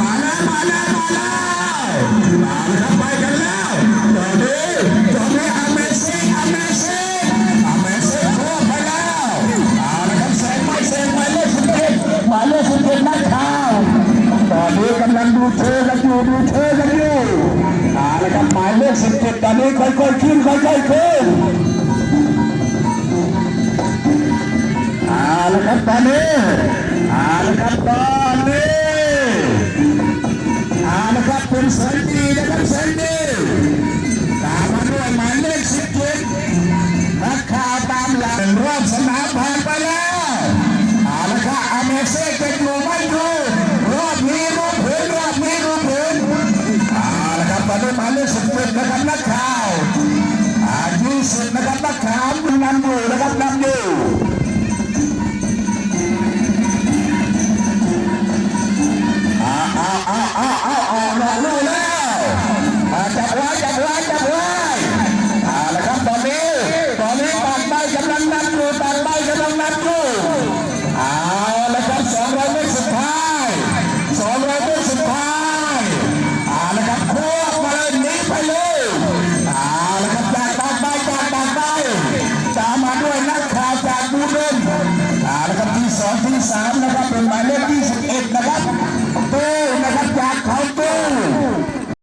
มาแล้วมาแล้วมาแล้วมาแล้วไปกันแล้วจอดนี้จอดนี้อเมซิ่งอเมซิ่งอเมซิ่งทั่วไปแล้วเอาละครับแซงไปแซงไปเลขสิบเอ็ดหมายเลขสิบเอ็ดนักข่าวตอนนี้กำลังดูเธอกันอยู่ดูเธอกันอยู่เอาละครับหมายเลขสิบเอ็ดตอนนี้ค่อยๆขึ้นค่อยๆขึ้นเอาละครับตอนนี้เอาละครับตอน ครับเป็นแสนดีนะครับแสนดีตามมาด้วยหมายเลขสิบเจ็ดนักข่าวตามหลังรอบสนามผ่านไปแล้วเอาละครับอเมเซ่เป็นอยู่ไม่ดูรอบนี้รูปผืนรอบนี้รูปผืนเอาละครับตอนนี้หมายเลขสิบเจ็ดนะครับนักข่าวอายุสิบนะครับนักข่าวนำอยู่นะครับนำอยู่ ที่สามนะครับเป็นหมายเลขที่